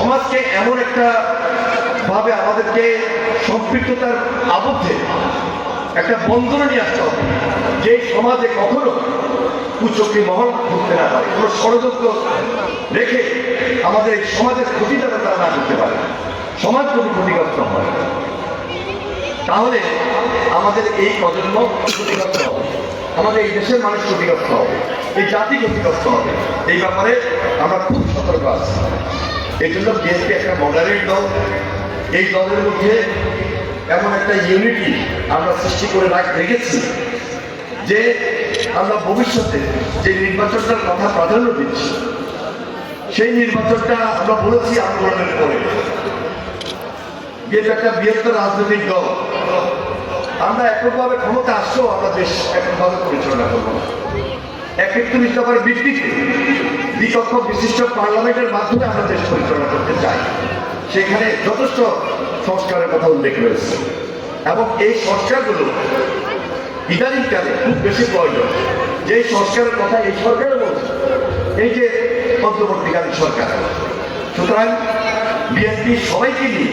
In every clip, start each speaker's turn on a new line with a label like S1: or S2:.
S1: সমাজকে এমন একটা ভাবে আমাদেরকে সম্পৃক্ততার আবদ্ধে একটা বন্ধনে নিয়ে আসতে হবে, যে সমাজে কখনো কুচক্রী মহল ঢুকতে না পারে, কোনো ষড়যন্ত্র রেখে আমাদের এই সমাজের ক্ষতি যাতে তারা না করতে পারে। সমাজ যদি ক্ষতিগ্রস্ত হয়, তাহলে আমাদের এই প্রজন্ম ক্ষতিগ্রস্ত হবে, আমাদের এই দেশের মানুষ ক্ষতিগ্রস্ত হবে, এই জাতি ক্ষতিগ্রস্ত হবে। এই ব্যাপারে আমরা খুব সতর্ক আছি। এই জন্য বিএনপি একটা মডারেট দল। এই দলের মধ্যে এমন একটা ইউনিটি আমরা সৃষ্টি করে রাখ- রেখেছি যে আমরা ভবিষ্যতে যে নির্বাচনটার কথা প্রাধান্য দিচ্ছি, সেই নির্বাচনটা আমরা বলেছি আন্দোলনের পরে। বিএনপি একটা বৃহত্তর রাজনৈতিক দল। আমরা এককভাবে ক্ষমতা আসলেও আমরা দেশ এককভাবে পরিচালনা করব একত্রিশ দফার ভিত্তিতে দ্বিকক্ষ বিশিষ্ট পার্লামেন্টের মাধ্যমে আমরা দেশ পরিচালনা করতে চাই। সেখানে যথেষ্ট সংস্কারের কথা উল্লেখ রয়েছে। এবং এই সংস্কারগুলো ইদানিংকালে খুব বেশি প্রয়োজন। যে সংস্কারের কথা এই সরকারও বলছে, এই যে অন্তর্বর্তীকালীন সরকার। সুতরাং বিএনপি সবাইকে নিয়ে,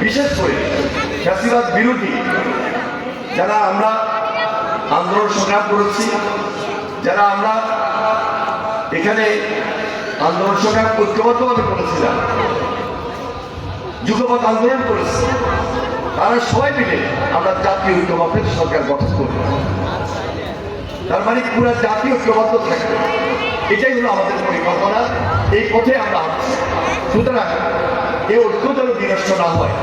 S1: বিশেষ করে ফ্যাসিবাদ বিরোধী, যারা আমরা আন্দোলন সংগ্রাম করেছি, যারা আমরা এখানে আন্দোলন সংগ্রাম ঐক্যবদ্ধভাবে করেছিলাম যুগপথ আন্দোলন করেছি তারা সবাই মিলে আমরা জাতীয় ঐক্যবদ্ধের সরকার গঠন করব। তার মানে পুরো জাতীয় ঐক্যবদ্ধ থাকবে। এটাই হলো আমাদের পরিকল্পনা। এই পথে আমরা সুতরাং এই ঐক্য যেন বিনষ্ট না হয়।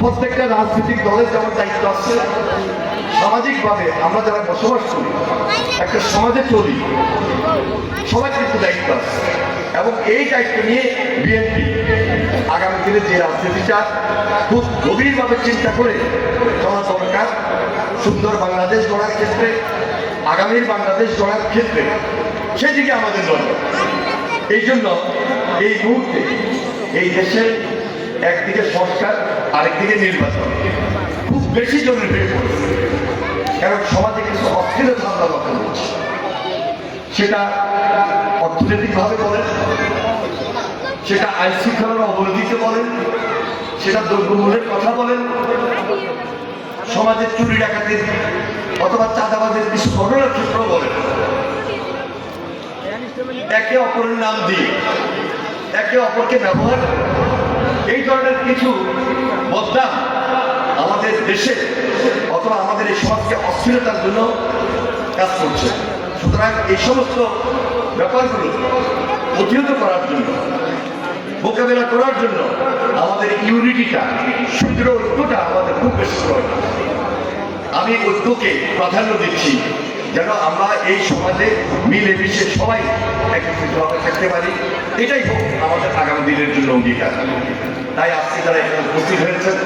S1: প্রত্যেকটা রাজনৈতিক দলের যেমন দায়িত্ব আছে সামাজিকভাবে আমরা যারা বসবাস করি, একটা সমাজে চলি সবাই কিন্তু দায়িত্ব আছে। এবং এই দায়িত্ব নিয়ে বিএনপি আগামী দিনে যে রাজনীতিটা খুব গভীরভাবে চিন্তা করে চলা দরকার সুন্দর বাংলাদেশ গড়ার ক্ষেত্রে, আগামীর বাংলাদেশ গড়ার ক্ষেত্রে। সেদিকে আমাদের নজর। এই জন্য এই মুহূর্তে এই দেশের একদিকে সংস্কার আরেকদিকে নির্বাচন। খুব বেশি জরুরি হয়ে পড়েছে কারণ সমাজে কিছু অস্থিরতা আমরা লক্ষ্য করছি। সেটা অর্থনৈতিকভাবে বলেন, সেটা আইন শৃঙ্খলার অবনতিতে বলেন, সেটা দ্রব্যমূল্যের কথা বলেন, সমাজের চুরি ডাকাতির অথবা চাঁদাবাজের কিছু ঘটনার ক্ষেত্রেও বলেন। একে অপরের নাম দিয়ে, একে অপরকে ব্যবহার, এই ধরনের কিছু সমাজকে অস্থিরতার জন্য কাজ করছে। সুতরাং এই সমস্ত ব্যাপারগুলো প্রতিহত করার জন্য, মোকাবেলা করার জন্য আমাদের ইউনিটিটা, সুদৃঢ় ঐক্যটা আমাদের খুব বেশি প্রয়োজন। আমি ঐক্যকে প্রাধান্য দিচ্ছি যেন আমরা এই সমাজে মিলে মিশে সবাই একত্রিতভাবে থাকতে পারি। এটাই হোক আমাদের আগামী দিনের জন্য অঙ্গীকার। তাই আজকে যারা এখানে উপস্থিত হয়েছেন